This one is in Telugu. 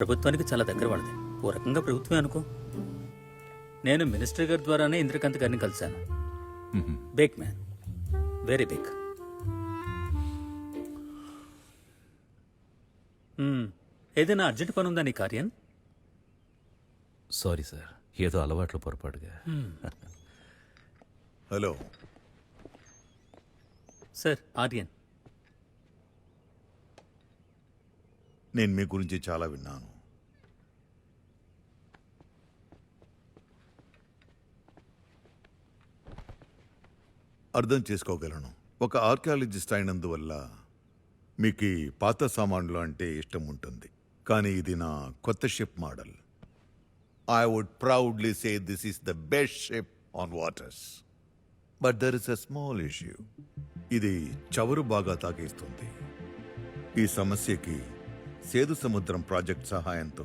ప్రభుత్వానికి చాలా దగ్గర వాళ్ళది. ఓ రకంగా ప్రభుత్వమే అనుకో. నేను మినిస్టర్ గారి ద్వారానే ఇంద్రకాంత్ గారిని కలిశాను. బేక్ మ్యాన్ వెరీ బిగ్ ఏదైనా అర్జెంట్ పని ఉందా నీ కార్యం సారీ సార్. ఏదో అలవాట్లు పొరపాటుగా. హలో. సార్ ఆర్యన్. నేను మీ గురించి చాలా విన్నాను. అర్థం చేసుకోగలను. ఒక ఆర్కియాలజిస్ట్ అయినందువల్ల మీకు ఈ పాత సామాన్లు అంటే ఇష్టం ఉంటుంది. కానీ ఇది నా కొత్త ship model. I would proudly say this is the best ship on waters but there is a small issue ఇది చవరు బాగా తాకేస్తుంది. ఈ సమస్యకి సేదు సముద్రం ప్రాజెక్ట్ సహాయంతో.